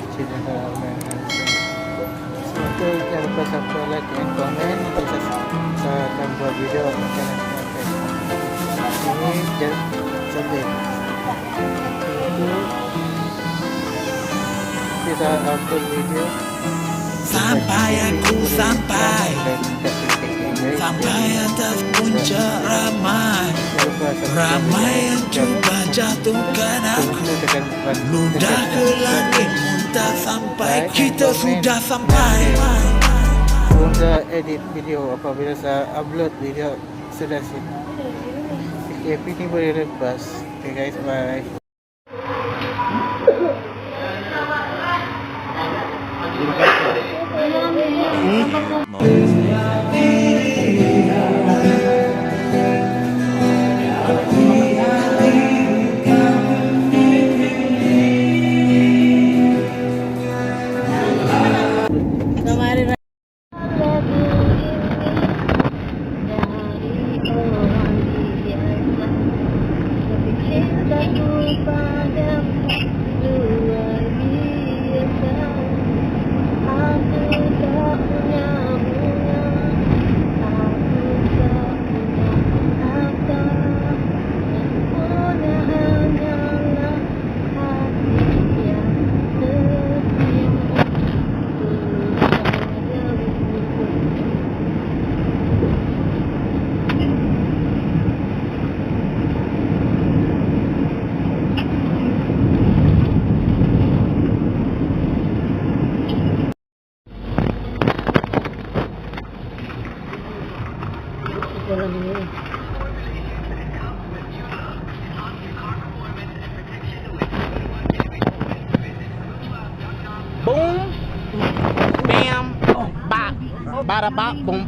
kecil dan ramai Semoga jangan lupa subscribe, like and comment Kita saya akan buat video macam Ini jadi cantik Itu Kita upload video Sampai aku sampai. Sampai atas puncak ramai. Ramai yang cuba jatuhkan aku. Ludah ke langit muntah sampai Kita sudah sampai Sudah edit video apabila saya upload video sudah sip. PKP ni boleh lepas. Okay guys, bye. Boom, 八宫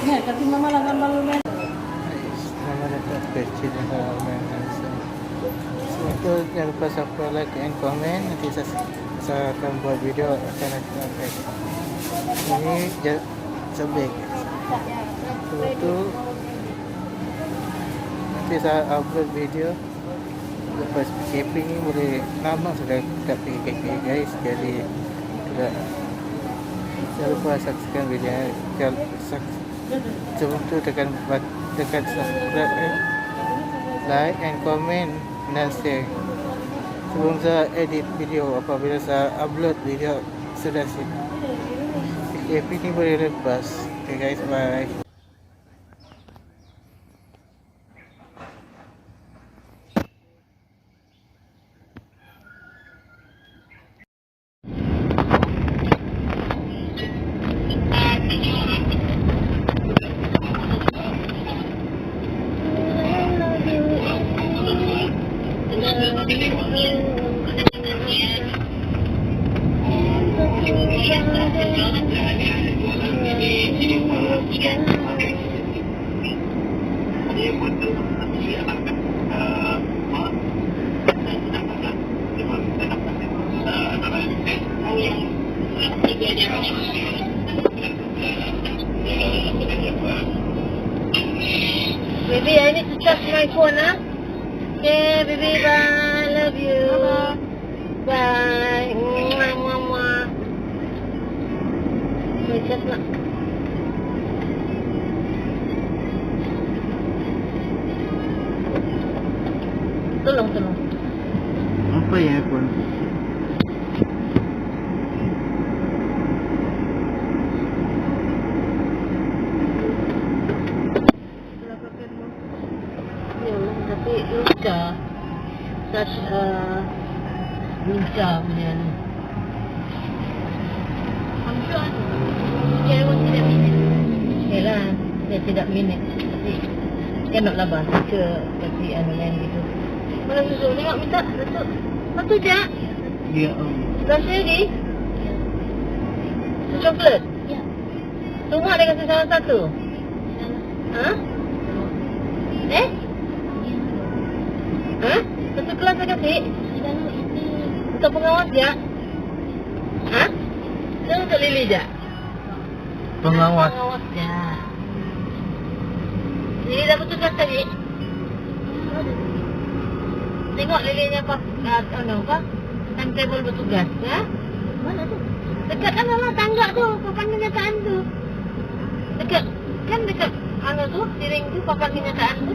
gambar lu men. Nama datang kecil dan ramai langsung. So, itu jangan lupa subscribe, like, and comment. Nanti saya, saya akan buat video akan Ini je- sebeg. So, itu nanti saya upload video lepas PKP ni boleh lama sudah tak PKP guys jadi tidak jangan lupa saksikan video. Jangan saks- sebelum tu tekan tekan subscribe eh. like and comment. Dan share. Sebelum saya edit video apabila saya upload video sudah siap PKP ni boleh lepas. Okay guys bye 子。这龙什么？龙飞也。Tidak minit. Tapi cannot lah bahas ke kasi ano lain gitu. Mana susu? Tengok minta satu. Satu je. ya om Dah ready? Coklat? Ya. Semua dia kasi salah satu? Ha? Eh? Ha? Satu kelas saya kasih? Untuk pengawas ya? Ha? Itu untuk Lily je? pengawas Pengawas ya. Lily dah bertugas tadi? Tengok Lily-nya pas, uh, ano apa? Timetable bertugas, ya? Mana tu? Dekat kan lah tangga tu, papan kenyataan tu. Dekat, kan dekat ano tu, siring tu, papan kenyataan tu.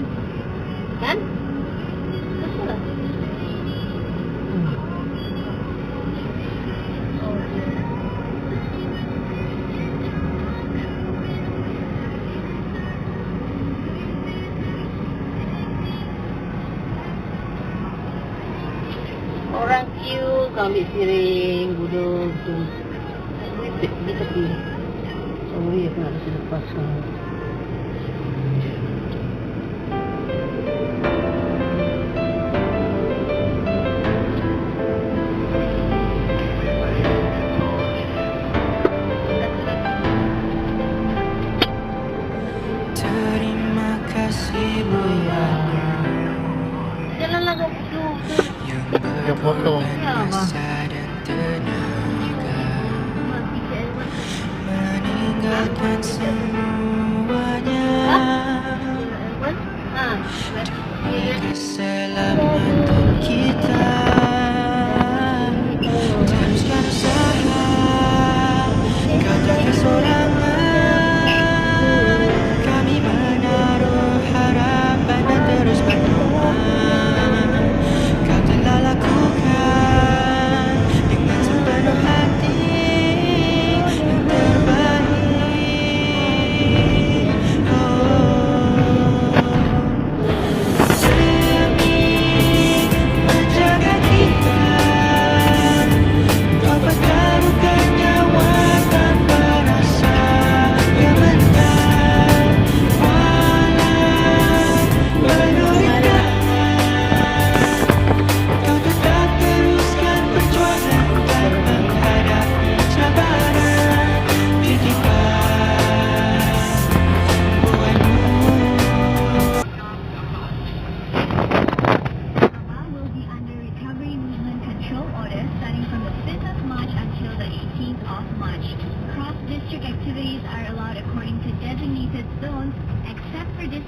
find some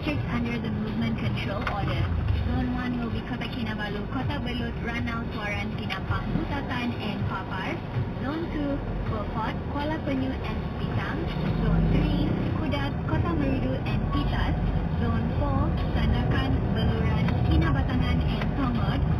electric under the movement control order. Zone 1 will be Kota Kinabalu, Kota Belud, Ranau, Suaran, Kinapang, Butatan, and Papar. Zone 2, Bopot, Kuala Penyu, and Pitang. Zone 3, Kudat, Kota Meridu, and Pitas. Zone 4, Sandakan, Beluran, Kinabatangan, and Tongod.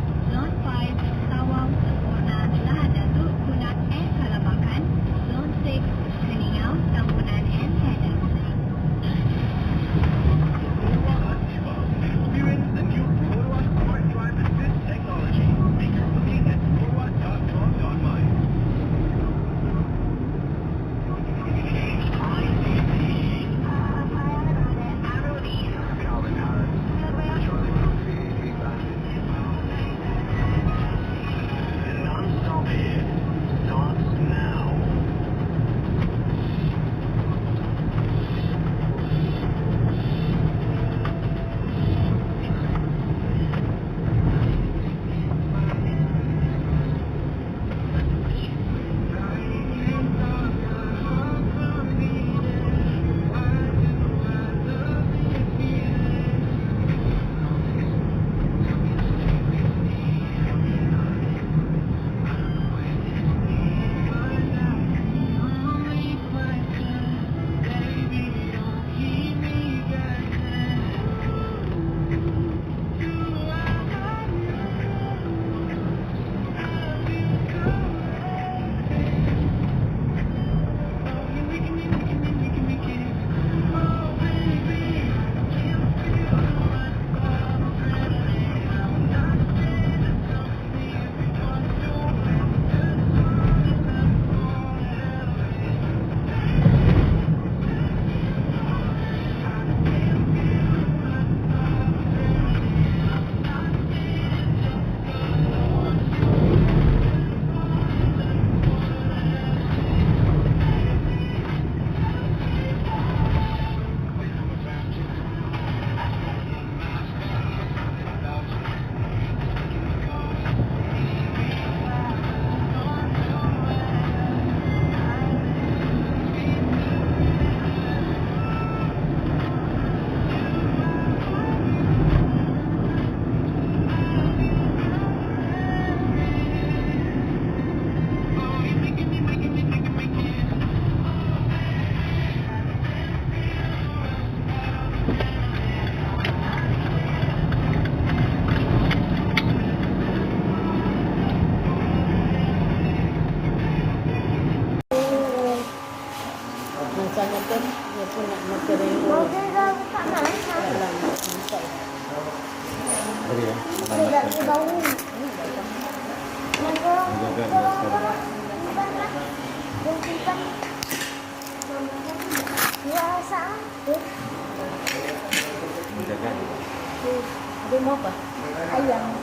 Dia mau apa? Ayam.